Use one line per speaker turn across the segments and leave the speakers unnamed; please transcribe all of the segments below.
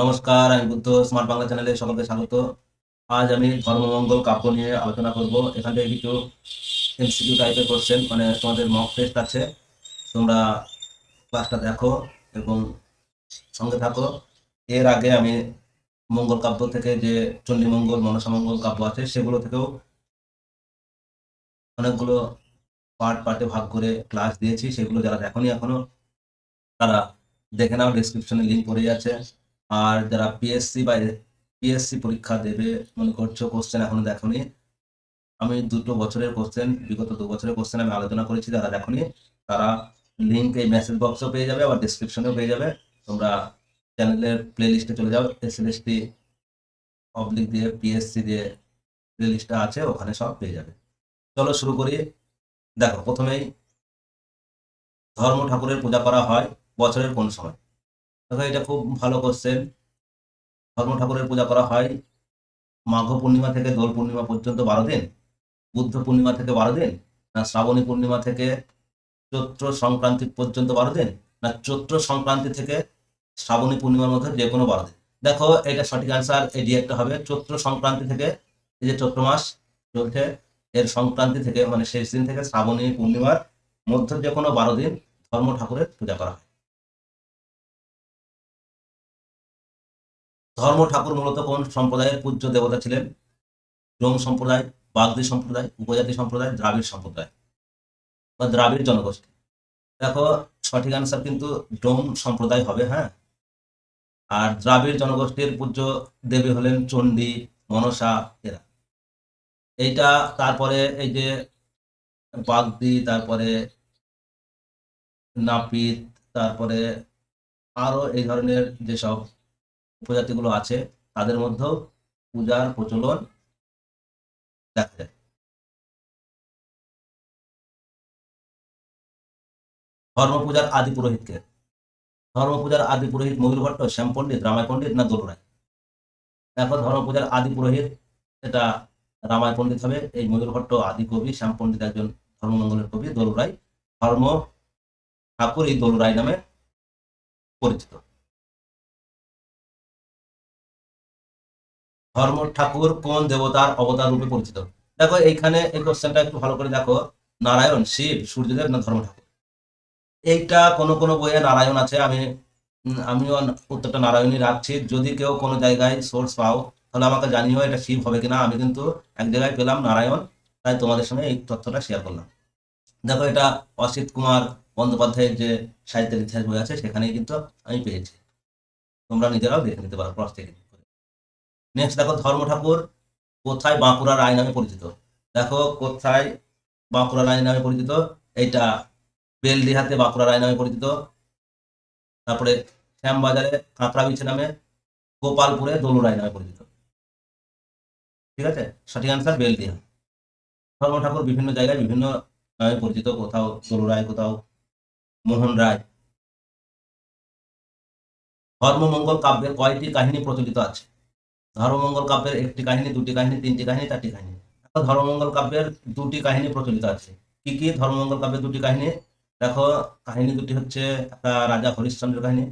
নমস্কার, আমি বুদ্ধ স্মার্ট বাংলা চ্যানেলে সকলকে স্বাগত। আজ আমি ধর্মমঙ্গল কাব্য নিয়ে আলোচনা করব। এখান থেকে কিছু এমসিকিউ টাইপের কোশ্চেন মানে তোমাদের মক টেস্ট আছে। তোমরা ক্লাসটা দেখো এবং সঙ্গে থাকো। এর আগে আমি মঙ্গল কাব্য থেকে যে চণ্ডীমঙ্গল, মনসামঙ্গল কাব্য আছে, সেগুলো থেকেও অনেকগুলো পার্ট পার্টে ভাগ করে ক্লাস দিয়েছি। সেগুলো যারা দেখোনি এখনও, তারা দেখে নাও ডিসক্রিপশনে লিঙ্ক পড়ে আছে। আর যারা পিএসসি বা পিএসসি পরীক্ষা দেবে, মনে করছ কোশ্চেন এখনও দেখোনি, আমি দুটো বছরের কোশ্চেন বিগত দু বছরের কোশ্চেন আমি আলোচনা করেছি, যারা দেখোনি, তারা লিঙ্ক এই মেসেজ বক্সও পেয়ে যাবে, আবার ডিসক্রিপশনেও পেয়ে যাবে। তোমরা চ্যানেলের প্লে লিস্টে চলে যাও S L S T public দিয়ে পিএসসি দিয়ে প্লে লিস্টটা আছে, ওখানে সব পেয়ে যাবে। চলো শুরু করি। দেখো, প্রথমেই ধর্ম ঠাকুরের পূজা করা হয় বছরের কোন সময়? দেখো এটা খুব ভালো কোশ্চেন ধর্ম ঠাকুরের পূজা করা হয় মাঘ পূর্ণিমা থেকে দোল পূর্ণিমা পর্যন্ত বারো দিন, বুদ্ধ পূর্ণিমা থেকে বারো দিন, না শ্রাবণী পূর্ণিমা থেকে চৈত্র সংক্রান্তি পর্যন্ত বারো দিন, না চৈত্র সংক্রান্তি থেকে শ্রাবণী পূর্ণিমার মধ্যে যে কোনো বারো দিন। দেখো, এটা সঠিক আনসার এই ডি একটা হবে চৈত্র সংক্রান্তি থেকে, এই যে চৈত্র মাস চলছে, এর সংক্রান্তি থেকে মানে শেষ দিন থেকে শ্রাবণী পূর্ণিমার মধ্যে যে কোনো বারো দিন ধর্ম ঠাকুরের পূজা করা হয়। ধর্ম ঠাকুর মূলত কোন সম্প্রদায়ের? পূজ্য দেবতা ছিলেন ডোম সম্প্রদায়, বাগদি সম্প্রদায়, উপজাতি সম্প্রদায়, দ্রাবিড় সম্প্রদায় বা দ্রাবিড় জনগোষ্ঠী। দেখো, সঠিক আনসার কিন্তু ডোম সম্প্রদায় হবে হ্যাঁ? আর দ্রাবিড় জনগোষ্ঠীর পূজ্য দেবী হলেন চণ্ডী, মনসা, এরা। এইটা তারপরে এই যে বাগদি, তারপরে নাপিত, তারপরে আরও এই ধরনের যেসব উপজাতিগুলো আছে, তাদের মধ্যেও পূজার প্রচলন দেখা যায়। ধর্ম পূজার আদি পুরোহিতকে। ধর্ম পূজার আদি পুরোহিত ময়ূর ভট্ট, শ্যাম পণ্ডিত রামায় পণ্ডিত না দোলরায়? দেখো ধর্ম পূজার আদি পুরোহিত এটা রামায় পণ্ডিত হবে, এই ময়ূর ভট্ট আদি কবি, শ্যাম পণ্ডিত একজন ধর্মমঙ্গলের কবি, দোলরায়। ধর্ম ঠাকুর এই দোলরায় নামে পরিচিত। ধর্ম ঠাকুর কোন দেবতার অবতার রূপে পরিচিত? দেখো, এইখানে এই কোশ্চেনটা একটু ভালো করে দেখো। নারায়ণ, শিব, সূর্যদেব না ধর্ম ঠাকুর? এইটা কোনো কোনো বইয়ে নারায়ণ আছে। আমি আমিও উত্তরটা নারায়ণই রাখছি। যদি কেউ কোনো জায়গায় সোর্স পাও, তাহলে আমাকে জানিও এটা শিব হবে কিনা। আমি কিন্তু এক জায়গায় পেলাম নারায়ণ, তাই তোমাদের সঙ্গে এই তথ্যটা শেয়ার করলাম। দেখো, এটা অসিত কুমার বন্দ্যোপাধ্যায়ের যে সাহিত্যের ইতিহাস বই আছে, সেখানেই কিন্তু আমি পেয়েছি। তোমরা নিজেরাও দেখে নিতে পারো ক্রস থেকে নেক্সট দেখো ধর্ম ঠাকুর কোথায় বাঁকুড়া রায় নামে পরিচিত? দেখো কোথায় বাঁকুড়া রায় নামে পরিচিত? এইটা বেলদিহাতে বাঁকুড়া রায় নামে পরিচিত। তারপরে শ্যামবাজারে কাঁকড়া বিছে নামে, গোপালপুরে দলু রায় নামে পরিচিত। ঠিক আছে? সঠিক আনসার বেলদিহা ধর্ম ঠাকুর বিভিন্ন জায়গায় বিভিন্ন নামে পরিচিত। কোথাও দলু রায়, কোথাও মোহন রায়। ধর্মমঙ্গল কাব্যের কয়টি কাহিনী প্রচলিত আছে? ধর্মমঙ্গল কাব্যের একটি কাহিনী, দুটি কাহিনী, তিনটি কাহিনী, চারটি কাহিনী। ধর্মমঙ্গল কাব্যের দুটি কাহিনী প্রচলিত আছে। কি কি ধর্মমঙ্গল কাব্যের দুটি কাহিনী? দেখো, কাহিনী দুটি হচ্ছে একটা রাজা হরিশ্চন্দ্রের কাহিনী।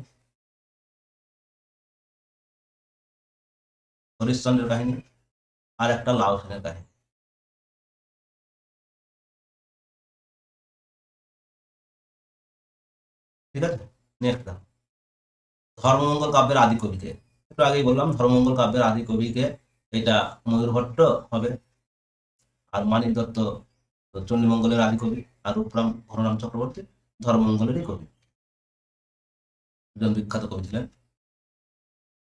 হরিশ্চন্দ্রের কাহিনী আর একটা লাউ সেনের কাহিনী। ঠিক আছে? নেক্সট ধর্মমঙ্গল কাব্যের আদি কবিকে। একটু আগেই বললাম, ধর্মমঙ্গল কাব্যের আদি কবিকে এটা ময়ূর ভট্ট হবে, আর মানিক দত্ত তো চণ্ডীমঙ্গলের আদি কবি, আর রূপরাম ঘনরাম চক্রবর্তী ধর্মমঙ্গলেরই কবি। একজন বিখ্যাত কবি ছিলেন।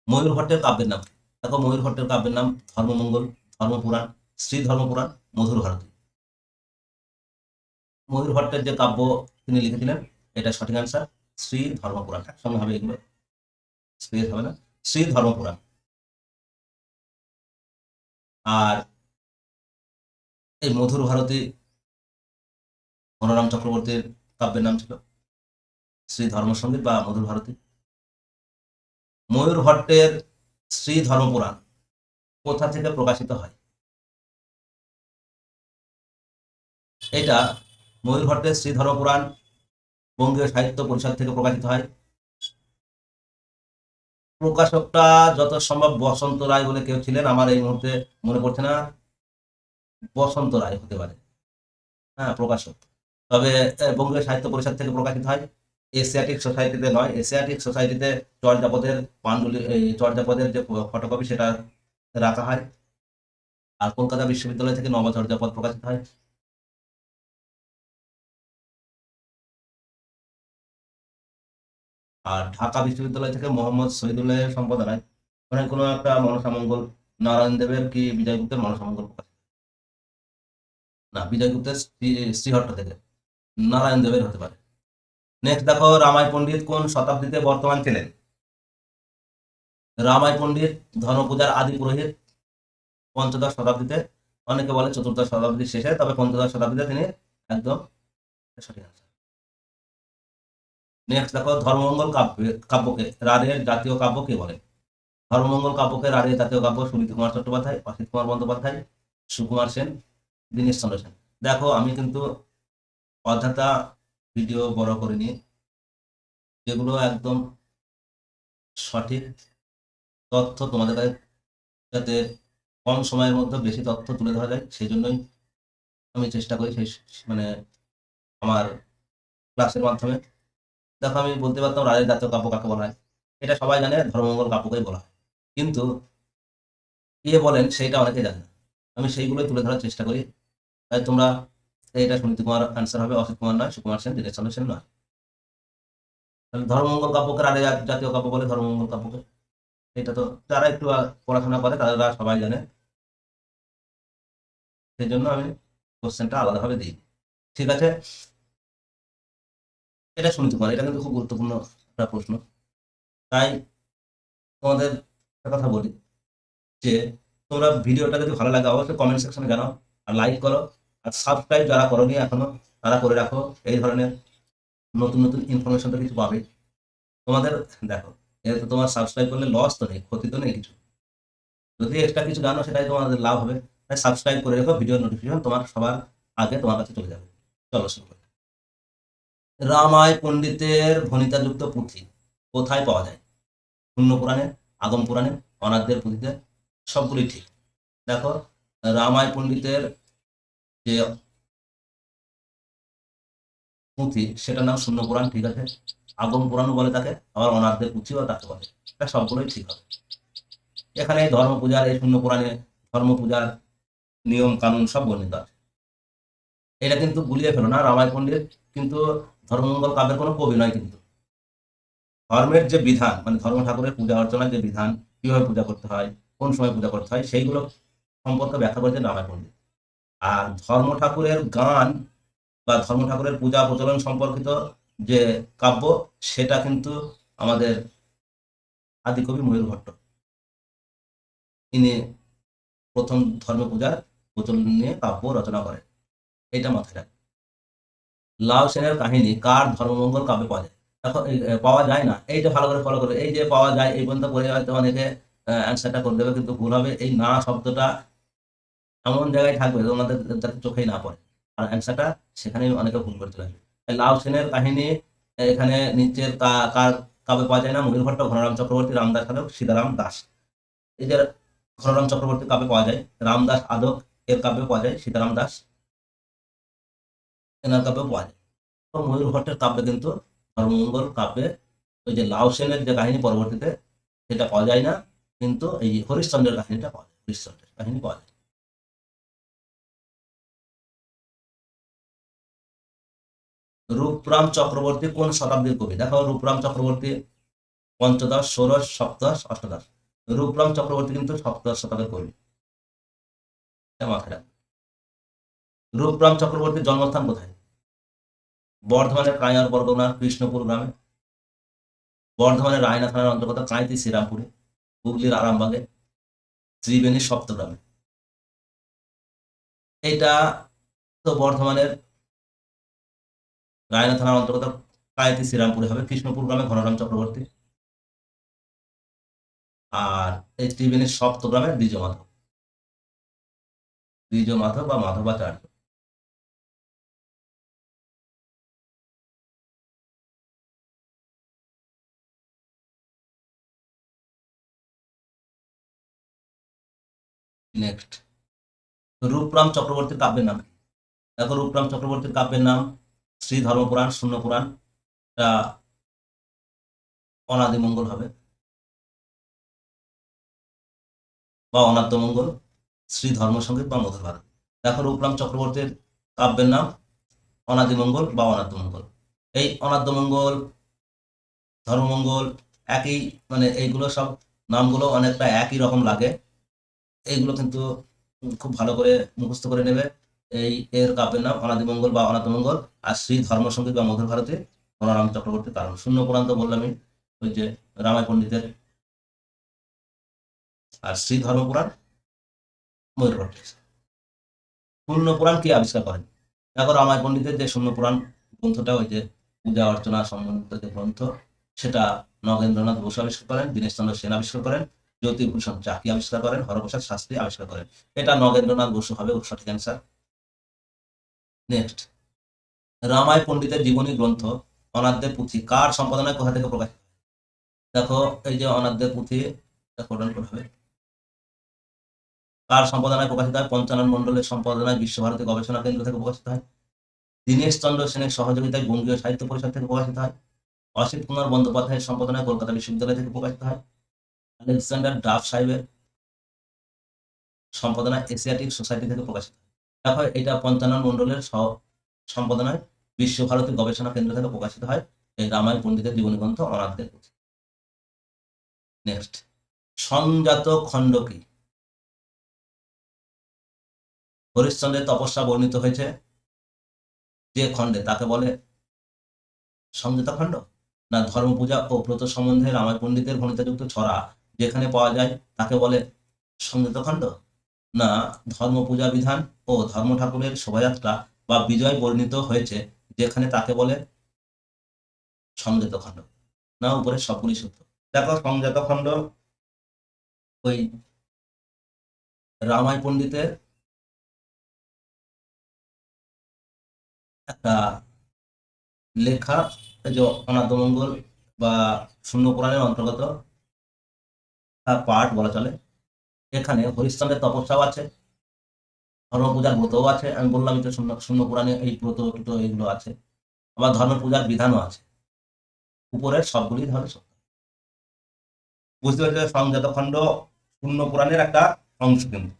ময়ূর ভট্টের কাব্যের নাম? দেখো ময়ূর ভট্টের কাব্যের নাম ধর্মমঙ্গল, ধর্মপুরাণ শ্রী ধর্মপুরাণ মধুর ভারতী ময়ূর ভট্টের যে কাব্য তিনি লিখেছিলেন, এটা সঠিক আনসার শ্রী ধর্মপুরাণ একসঙ্গে হবে এগুলো। স্পেস হবে না। শ্রী ধর্মপুরাণ আর এই মধুর ভারতী মনোরাম চক্রবর্তীর কাব্যের নাম ছিল শ্রী ধর্মসঙ্গীত বা মধুর ভারতী। ময়ূর ভট্টের শ্রী ধর্মপুরাণ কোথা থেকে প্রকাশিত হয়? এটা ময়ূর ভট্টের শ্রী ধর্মপুরাণ বঙ্গীয় সাহিত্য পরিষদ থেকে প্রকাশিত হয় প্রকাশকটা যত সম্ভব বসন্ত রায় বলে কেউ ছিলেন, আমার এই মুহূর্তে মনে পড়ছে না, বসন্ত রায় হতে পারে। হ্যাঁ প্রকাশক। তবে বঙ্গীয় সাহিত্য পরিষদ থেকে প্রকাশিত হয়। এশিয়াটিক সোসাইটিতে নয়, এশিয়াটিক সোসাইটিতে চর্যাপদের পাণ্ডুলি চর্যাপদের যে ফটোকপি সেটা রাখা হয়। আর কলকাতা বিশ্ববিদ্যালয় থেকে নবচর্যাপদ প্রকাশিত হয়। আর ঢাকা বিশ্ববিদ্যালয় থেকে মোহাম্মদ শহীদুল্লাহ সম্পাদনায় মানে কোনো একটা মনসামঙ্গল, নারায়ণ দেবের কি বিজয় গুপ্তের মনসামঙ্গল প্রকাশিত না, বিজয় গুপ্তের শ্রীহট্ট থেকে। নারায়ণ দেবের হতে পারে। নেক্সট দেখো রামায় পণ্ডিত কোন শতাব্দীতে বর্তমান ছিলেন? রামায় পণ্ডিত, ধর্মপূজার আদি পুরোহিত, পঞ্চদশ শতাব্দীতে। অনেকে বলে চতুর্দশ শতাব্দীর শেষে, তবে পঞ্চদশ শতাব্দীতে তিনি একদম সঠিক answer। নেক্সট দেখো ধর্মমঙ্গল কাব্য, কাব্যকে রাঢ়ের জাতীয় কাব্য কে বলে? ধর্মমঙ্গল কাব্যকে রাঢ়ের জাতীয় কাব্য সুনীতি কুমার চট্টোপাধ্যায়, অসিত কুমার বন্দ্যোপাধ্যায়, সুকুমার সেন, দীনেশ চন্দ্র সেন। দেখো, আমি কিন্তু অযথা ভিডিও বড় করিনি। যেগুলো একদম সঠিক তথ্য তোমাদের কাছে, যাতে কম সময়ের মধ্যে বেশি তথ্য তুলে ধরা যায় সেই জন্যই আমি চেষ্টা করি সেই মানে আমার ক্লাসের মাধ্যমে। দেখো আমি বলতে পারতাম রাজের জাতীয় কাব্য কাকে বলা হয়? এটা সবাই জানে, ধর্মমঙ্গল কাব্যকেই বলা হয়। কিন্তু কে বলেন সেইটা অনেকে জানে না। আমি সেইগুলোই তুলে ধরার চেষ্টা করি। তাই তোমরা এটা সুনীতি কুমার অ্যান্সার হবে, অসিত কুমার নয়, সুকুমার সেন, দীনেশ চন্দ্র সেন নয়। তাহলে ধর্মমঙ্গল কাব্যকে রাজের জাতীয় কাব্য বলে ধর্মমঙ্গল কাব্যকে? এটা তো যারা একটু পড়াশোনা করে তারা সবাই জানে। সেই জন্য আমি কোশ্চেনটা আলাদাভাবে দিই। ঠিক আছে? এটা শুনতে পারে, এটা কিন্তু খুব গুরুত্বপূর্ণ একটা প্রশ্ন। তাই তোমাদের একটা কথা বলি, যে তোমরা ভিডিওটা যদি ভালো লাগে, অবশ্যই কমেন্ট সেকশনে জানাও আর লাইক করো, আর সাবস্ক্রাইব যারা করোনি এখনও, তারা করে রাখো, এই ধরনের নতুন নতুন ইনফরমেশন তো কিছু পাবে। তোমাদের, দেখো, এতে তোমার সাবস্ক্রাইব করলে লস তো নেই, ক্ষতি তো নেই কিছু। যদি এক্সট্রা কিছু জানো, সেটাই তোমাদের লাভ হবে। তাই সাবস্ক্রাইব করে রেখো ভিডিও নোটিফিকেশন তোমার সবার আগে তোমার কাছে চলে যাবে। চলো শুরু করি। রামায় পণ্ডিতের ভনিতাযুক্ত পুঁথি কোথায় পাওয়া যায়? শূন্য পুরাণে, আগম পুরাণে অনাথদের পুঁথিতে সবগুলি ঠিক। দেখো, রামায় পণ্ডিতের যে পুঁথি, সেটার নাম শূন্য পুরাণ, ঠিক আছে? আগম পুরাণও বলে তাকে, আবার অনাথদের পুঁথিও তাকে বলে। এটা সবগুলোই ঠিক হবে। এখানে ধর্ম পূজার এই শূন্য পুরাণে ধর্ম পূজার নিয়ম, কানুন সব বর্ণিত আছে। এটা কিন্তু গুলিয়ে ফেলো না, রামায় পণ্ডিত। কিন্তু ধর্মমঙ্গল কাব্যের কোনো কবি নয় কিন্তু। ধর্মের যে বিধান মানে ধর্ম ঠাকুরের পূজা অর্চনার যে বিধান, কীভাবে পূজা করতে হয়, কোন সময় পূজা করতে হয়, সেইগুলো সম্পর্কে ব্যাখ্যা করেছেন রামায় পণ্ডিত। আর ধর্ম ঠাকুরের গান বা ধর্ম ঠাকুরের পূজা প্রচলন সম্পর্কিত যে কাব্য, সেটা কিন্তু আমাদের আদিকবি ময়ূর ভট্ট। তিনি প্রথম ধর্ম পূজার প্রচলন নিয়ে কাব্য রচনা করেন। এটা মাথায় রাখবে লাউ সেনের কাহিনী কার ধর্মমঙ্গল কাব্যে পাওয়া যায়? দেখো এই, এ, পাওয়া যায় না। এইটা ভালো করে ফলো করবে এই যে পাওয়া যায় এই পর্যন্ত পড়ে হয়তো অনেকে অ্যান্সারটা করে দেবে কিন্তু ভুল হবে। এই না শব্দটা এমন জায়গায় থাকবে তোমাদের যাতে চোখেই না পড়ে। আর অ্যান্সারটা সেখানেই অনেকে ভুল করতে লাগবে লাউ সেনের কাহিনী এখানে নিচের কার কাব্যে পাওয়া যায় না মহির ভট্ট ঘনরাম চক্রবর্তী রামদাস আদক সীতারাম দাস। এই যে ঘনরাম চক্রবর্তী কাব্যে পাওয়া যায় রামদাস আদক এর কাব্যে পাওয়া যায় সীতারাম দাস। এনার কাব্যে পাওয়া যায়। ময়ূর ভট্টের কাব্যে কিন্তু ধর্মমঙ্গল কাব্যে ওই যে লাউ সেনের যে কাহিনী পরবর্তীতে সেটা পাওয়া যায় না, কিন্তু এই হরিশ্চন্দ্রের কাহিনীটা পাওয়া যায়, হরিশ্চন্দ্রের কাহিনী পাওয়া যায়। রূপরাম চক্রবর্তী কোন শতাব্দীর কবি? দেখো রূপরাম চক্রবর্তী পঞ্চদশ, ষোড়শ, সপ্তদশ, অষ্টাদশ। রূপরাম চক্রবর্তী কিন্তু সপ্তদশ শতকের কবি। মাথায় রাখবে রূপরাম চক্রবর্তীর জন্মস্থান কোথায়? বর্ধমানের কাঁয়ার বরগনার কৃষ্ণপুর গ্রামে। বর্ধমানের রায়না থানার অন্তর্গত কাঁইতি শ্রীরামপুরে, হুগলির আরামবাগে ত্রিবেণীর সপ্তগ্রামে। এটা তো বর্ধমানের রায়না থানার অন্তর্গত কাঁইতি শ্রীরামপুরে হবে, কৃষ্ণপুর গ্রামে ঘনরাম চক্রবর্তী। আর এই ত্রিবেণীর সপ্তগ্রামে দ্বিজ মাধব দ্বিজ মাধব বা মাধবাচার্য। নেক্সট রূপরাম চক্রবর্তীর কাব্যের নাম? দেখো, রূপরাম চক্রবর্তীর কাব্যের নাম শ্রী ধর্মপুরাণ শূন্য পুরাণ অনাদি মঙ্গল হবে। বা অনাদ্য মঙ্গল, শ্রী ধর্মসঙ্গীত বা মধুর ভারত। দেখো, রূপরাম চক্রবর্তীর কাব্যের নাম অনাদি মঙ্গল বা অনাদ্য মঙ্গল। এই অনাদ্য মঙ্গল, ধর্মমঙ্গল, একই মানে এইগুলো সব নামগুলো অনেকটা একই রকম লাগে। এইগুলো কিন্তু খুব ভালো করে মুখস্থ করে নেবে। এই এর কাব্যের নাম অনাদিমঙ্গল বা অনাথমঙ্গল আর শ্রী ধর্মসঙ্গীত বা মধুর ভারতে বলরাম চক্রবর্তীর কারণ। শূন্য পুরাণ তো বললামই ওই যে রামায় পণ্ডিতের। আর শ্রী ধর্মপুরাণ ময়ূর ভট্টাচার্য পূর্ণ পুরাণ কে আবিষ্কার করেন? দেখো রামায় পণ্ডিতের যে শূন্য পুরাণ গ্রন্থটা, ওই যে পূজা অর্চনা সম্বন্ধিত যে গ্রন্থ, সেটা নগেন্দ্রনাথ বসু আবিষ্কার করেন, দীনেশচন্দ্র সেন আবিষ্কার করেন জ্যোতিভূষণ চাকি আবিষ্কার করেন? হরপ্রসাদ শাস্ত্রী আবিষ্কার করেন। এটা নগেন্দ্রনাথ বসু হবে সঠিক অ্যান্সার নেক্সট রামায় পণ্ডিতের জীবনী গ্রন্থ, অনাদ্যের পুঁথি, কার সম্পাদনায় কোথা থেকে প্রকাশিত? দেখো, এই যে অনাদ্যের পুঁথি কোড হবে। কার সম্পাদনায় প্রকাশিত হয়? পঞ্চানন মন্ডলের সম্পাদনায় বিশ্বভারতী গবেষণা কেন্দ্র থেকে প্রকাশিত হয়। দীনেশ চন্দ্র সেনের সহযোগিতায় বঙ্গীয় সাহিত্য পরিষদ থেকে প্রকাশিত হয়। অসিত কুমার বন্দ্যোপাধ্যায়ের সম্পাদনায় কলকাতা বিশ্ববিদ্যালয় থেকে প্রকাশিত হয়। আলেকজান্ডার ডাফ সাহেবের সম্পাদনায় এশিয়াটিক সোসাইটি থেকে প্রকাশিত। এটা পঞ্চানন সম্পাদনায় বিশ্বভারতী গবেষণা কেন্দ্র থেকে প্রকাশিত হয়। এই রামায়ণ পণ্ডিতের জীবনী গ্রন্থ অনাথদের নেক্সট সংজাত খণ্ড কি? হরিশ্চন্দ্রের তপস্যা বর্ণিত হয়েছে। যে খণ্ডে, তাকে বলে সংযত খণ্ড? না ধর্ম পূজা ও ব্রত সম্বন্ধে রামায় পণ্ডিতের ভণিতাযুক্ত ছড়া যেখানে পাওয়া যায়, তাকে বলে সংযত খণ্ড না, ধর্মপূজা বিধান ও ধর্ম ঠাকুরের শোভাযাত্রা বা বিজয় বর্ণিত হয়েছে, যেখানে তাকে বলে সংযত খণ্ড না, উপরে সবগুলি সত্য দেখো সংযত খণ্ড ওই রামায় পণ্ডিতের একটা লেখা যে অনাদ্যমঙ্গল বা শূন্য পুরাণের অন্তর্গত পাঠ বলা চলে। এখানে হরিশ্চন্দ্রের তপস্যাও আছে ধর্ম পূজার ব্রতও আছে। আমি বললাম যে শূন্য শূন্য পুরাণে এই ব্রত টুটো এগুলো আছে। আবার ধর্ম পূজার বিধানও আছে। উপরের সবগুলি ধর্ম বুঝতে পারছি সংজাত খণ্ড শূন্য পুরাণের একটা অংশ কিন্তু।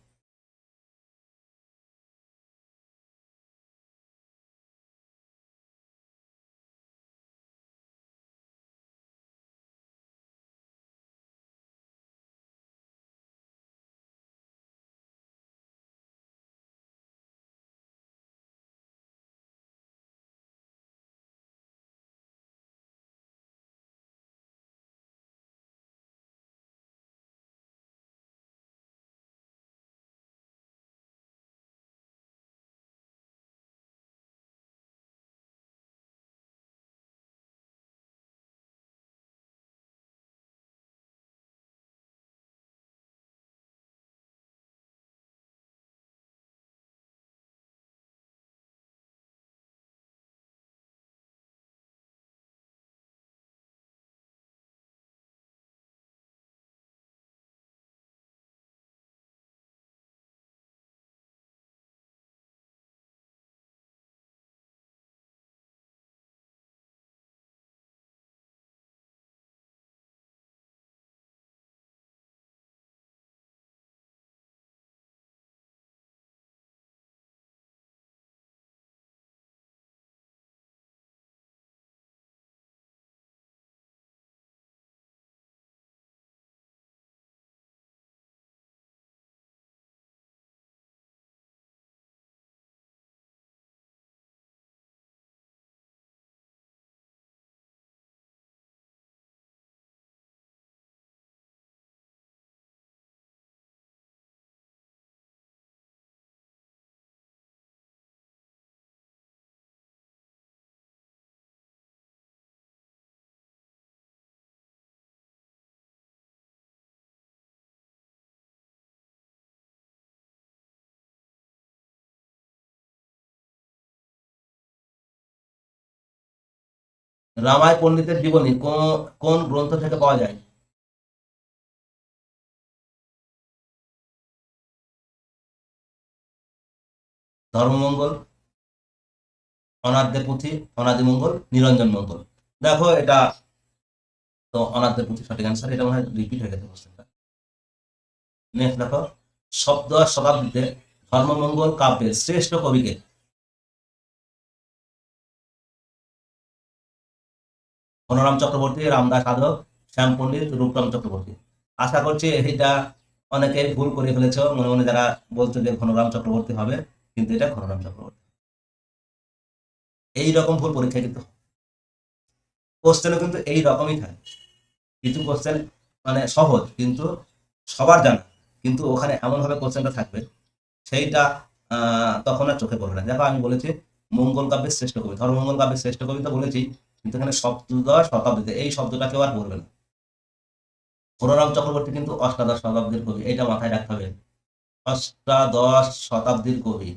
রামায় পণ্ডিতের জীবনী কোন কোন গ্রন্থ থেকে পাওয়া যায়? ধর্মমঙ্গল অনাদ্যের পুঁথি, অনাদি মঙ্গল, নিরঞ্জন মঙ্গল। দেখো, এটা তো অনাদ্যের পুঁথি সঠিক অ্যান্সার এটা মনে হয় রিপিট হয়ে গেছে কোশ্চেনটা নেক্সট দেখো সপ্তদশ শতাব্দীতে ধর্মমঙ্গল কাব্যের শ্রেষ্ঠ কবিকে মনোরাম চক্রবর্তী, রামদাস আদক শ্যাম পণ্ডিত, রূপরাম চক্রবর্তী। আশা করছি এটা অনেকে ভুল করে ফেলেছ। মনে মনে যারা বলছো যে ঘনরাম চক্রবর্তী হবে, কিন্তু এটা ঘনরাম চক্রবর্তী। এই রকম ভুল পরীক্ষা কিন্তু কোশ্চেনও কিন্তু এই রকমই থাকে। কিছু কোশ্চেন মানে সহজ, কিন্তু সবার জানা। কিন্তু ওখানে এমনভাবে কোশ্চেনটা থাকবে, সেইটা তখন আর চোখে পড়বে না। দেখো, আমি বলেছি, মঙ্গল কাব্যের শ্রেষ্ঠ কবি। ধর্মমঙ্গল কাব্যের শ্রেষ্ঠ কবিতা বলেছি কিন্তু এখানে সপ্তদশ শতাব্দীতে এই শব্দটা কেউ আর পড়বে না। ঘোররাম চক্রবর্তী কিন্তু অষ্টাদশ শতাব্দীর কবি, এটা মাথায় রাখতে হবে। অষ্টাদশ শতাব্দীর কবি।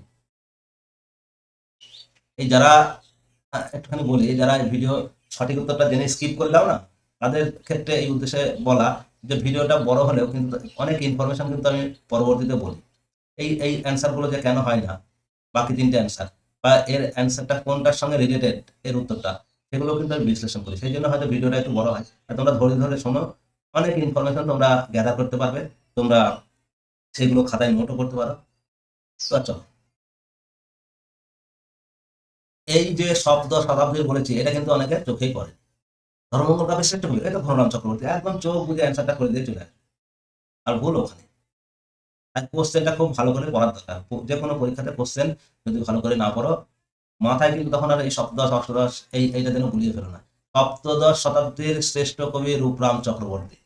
এই যারা একটুখানি বলি যারা এই ভিডিও সঠিক উত্তরটা জেনে স্কিপ করলাম না, তাদের ক্ষেত্রে এই উদ্দেশ্যে বলা যে ভিডিওটা বড় হলেও কিন্তু অনেক ইনফরমেশন কিন্তু আমি পরবর্তীতে বলি। এই এই অ্যান্সারগুলো যে কেন হয় না, বাকি তিনটে অ্যান্সার বা এর অ্যান্সারটা কোনটার সঙ্গে রিলেটেড এর উত্তরটা। সেগুলো কিন্তু আমি বিশ্লেষণ করি। সেই জন্য হয়তো ভিডিওটা একটু বড় হয়। আর তোমরা ধরে ধরে শোনো। অনেক ইনফরমেশন তোমরা গ্যাদার করতে পারবে। তোমরা সেগুলো খাতায় নোটও করতে পারো। তো চলো। এই যে শব্দ শতাব্দী বলেছি, এটা কিন্তু অনেকে চোখেই পড়ে। ধর্মমঙ্গল কাব্যের শ্রেষ্ঠ কবি এটা ঘনরাম চক্রবর্তী। একদম চোখ বুঝে অ্যান্সারটা করে দিয়ে চলে আর ভুল ওখানে। আর কোশ্চেনটা খুব ভালো করে পড়ার দরকার। যে কোনো পরীক্ষাতে কোশ্চেন যদি ভালো করে না পড়ো মাথায় কিন্তু তখন আর এই সপ্তদশ, অষ্টদশ, এই এইটা যেন গুলিয়ে ফেলো না। সপ্তদশ শতাব্দীর শ্রেষ্ঠ কবি রূপরাম চক্রবর্তী।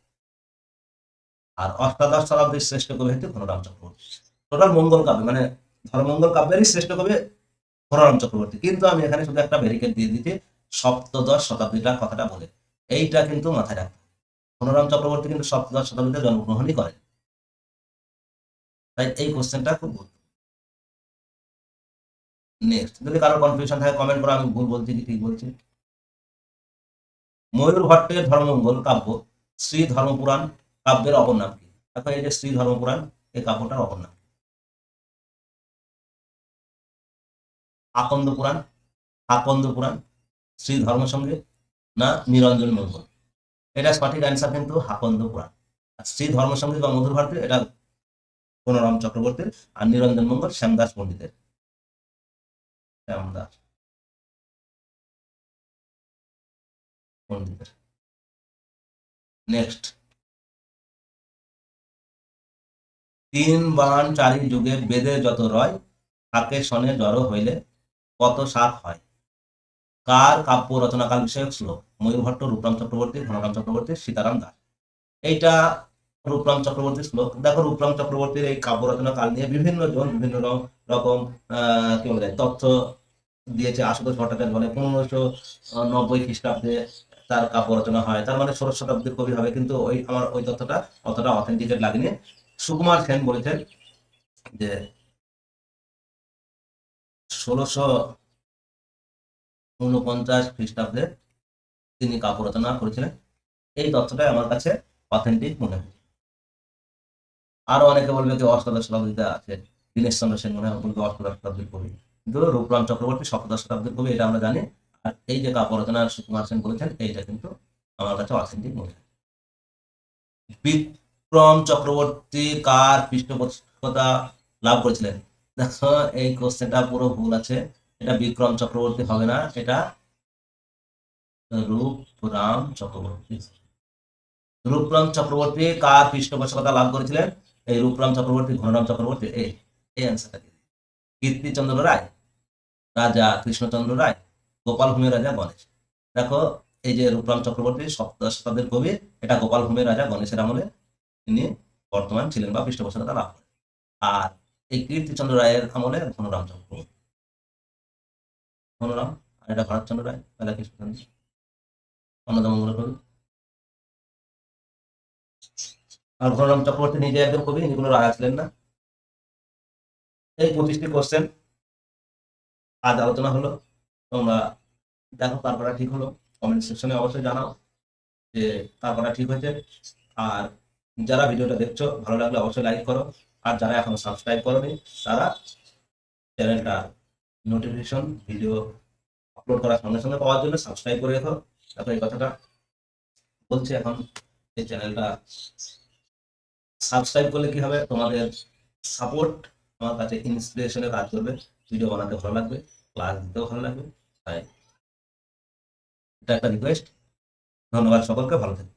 আর অষ্টাদশ শতাব্দীর শ্রেষ্ঠ কবি হচ্ছে ঘনরাম চক্রবর্তী। টোটাল মঙ্গল কাব্য মানে ধর্মমঙ্গল কাব্যেরই শ্রেষ্ঠ কবি ঘনরাম চক্রবর্তী। কিন্তু আমি এখানে শুধু একটা ব্যারিকেড দিয়ে দিতে সপ্তদশ শতাব্দীটা কথাটা বলে। এইটা কিন্তু মাথায় রাখতে। ঘনরাম চক্রবর্তী কিন্তু সপ্তদশ শতাব্দীতে জন্মগ্রহণই করেন। তাই এই কোশ্চেনটা খুব নেক্সট যদি কারও কনফিউশন থাকে কমেন্ট করো, আমি ভুল বলছি কি ঠিক বলছি। ময়ূর ভট্টের ধর্মমঙ্গল কাব্য, শ্রী ধর্মপুরাণ কাব্যের অপর নাম কি? এখন এই যে শ্রী ধর্মপুরাণ এই কাব্যটার অপর নাম? আকন্দ পুরাণ আকন্দ পুরাণ, শ্রী ধর্মসঙ্গে না নিরঞ্জন মঙ্গল? এটা সঠিক অ্যান্সার কিন্তু হাকন্দ পুরাণ। আর শ্রী ধর্মসঙ্গীত বা মধুর ভারতী এটা কোনরাম চক্রবর্তীর, আর নিরঞ্জন মঙ্গল শ্যামদাস পণ্ডিতের। পণ্ডিতের নেক্সট তিন বান চারি যুগে বেদে যত রয় থাকে সনে জড়ো হইলে কত সাপ হয়? কার কাব্য রচনাকাল বিষয়ক শ্লোক? ময়ূর ভট্ট রূপরাম চক্রবর্তী ঘনরাম চক্রবর্তী, সীতারাম দাস। এইটা রূপরাম চক্রবর্তীর শ্লোক। দেখো রূপরাম চক্রবর্তীর এই কাব্য রচনা কাল নিয়ে বিভিন্ন জন, বিভিন্ন রকম কি বলে তথ্য দিয়েছে আশুতোষ ভট্টাচার্য বলে। পনেরোশো নব্বই খ্রিস্টাব্দে তার কাব্য রচনা হয়। তার মানে ষোড়শ শতাব্দীর কবি হবে, কিন্তু ওই আমার ওই তথ্যটা অতটা অথেন্টিকেট লাগেনি। সুকুমার সেন বলেছেন যে ষোলোশো উনপঞ্চাশ খ্রিস্টাব্দে তিনি কাব্য রচনা করেছিলেন। এই তথ্যটাই আমার কাছে অথেন্টিক মনে হয়। আরও অনেকে বলবে যে অষ্টাদশ শতাব্দীতে আছে দীনেশ চন্দ্র সেন মনে হয় বলবে অষ্টাদশ শতাব্দীর কবি। কিন্তু রূপরাম চক্রবর্তী সপ্তদশ শতাব্দীর কবি, এটা আমরা জানি। আর এই যে কাব্য রচনা সুকুমার সেন বলেছেন, এইটা কিন্তু আমার কাছে অথেন্টিক মনে হয়। বিক্রম চক্রবর্তী কার পৃষ্ঠপোষকতা লাভ করেছিলেন? দেখো, এই কোশ্চেনটা পুরো ভুল আছে। এটা বিক্রম চক্রবর্তী হবে না, এটা রূপরাম চক্রবর্তী। রূপরাম চক্রবর্তী কার পৃষ্ঠপোষকতা লাভ করেছিলেন? এই রূপরাম চক্রবর্তী, ঘনরাম চক্রবর্তী, এই এই অ্যান্সারটা কি কীর্তিচন্দ্র রায়, রাজা কৃষ্ণচন্দ্র রায়, গোপাল ভূমি রাজা গণেশ। দেখো, এই যে রূপরাম চক্রবর্তী সপ্তদশ শতাব্দীর কবি, এটা গোপাল ভূমি রাজা গণেশের আমলে তিনি বর্তমান ছিলেন বা পৃষ্ঠপোষকতা লাভ করেন। আর এই কীর্তিচন্দ্র রায়ের আমলে ঘনরাম চক্রবর্তী। ঘনরাম, আর এটা ভরতচন্দ্র রায়, রাজা কৃষ্ণচন্দ্র। অন্নদামঙ্গল কবি আর ঘনরাম চক্রবর্তী নিজে একজন কবি ইনি কোনো রাজা ছিলেন না। এই পঁচিশটি কোশ্চেন আজ আলোচনা হলো, তোমরা দেখো কার ঠিক হলো। কমেন্ট সেকশনে অবশ্যই জানাও যে কার ঠিক হয়েছে। আর যারা ভিডিওটা দেখছ, ভালো লাগলে অবশ্যই লাইক করো। আর যারা এখনও সাবস্ক্রাইব করোনি, তারা চ্যানেলটা নোটিফিকেশন ভিডিও আপলোড করার সঙ্গে সঙ্গে পাওয়ার জন্য সাবস্ক্রাইব করে রেখো। দেখো এই কথাটা বলছি এখন এই চ্যানেলটা সাবস্ক্রাইব করলে কি হবে? তোমাদের সাপোর্ট আমার কাছে ইন্সপিরেশনের কাজ করবে। ভিডিও বানাতে ভালো লাগবে ক্লাস দিতেও ভালো লাগবে। তাই এটা একটা রিকোয়েস্ট ধন্যবাদ সকলকে, ভালো থাকবে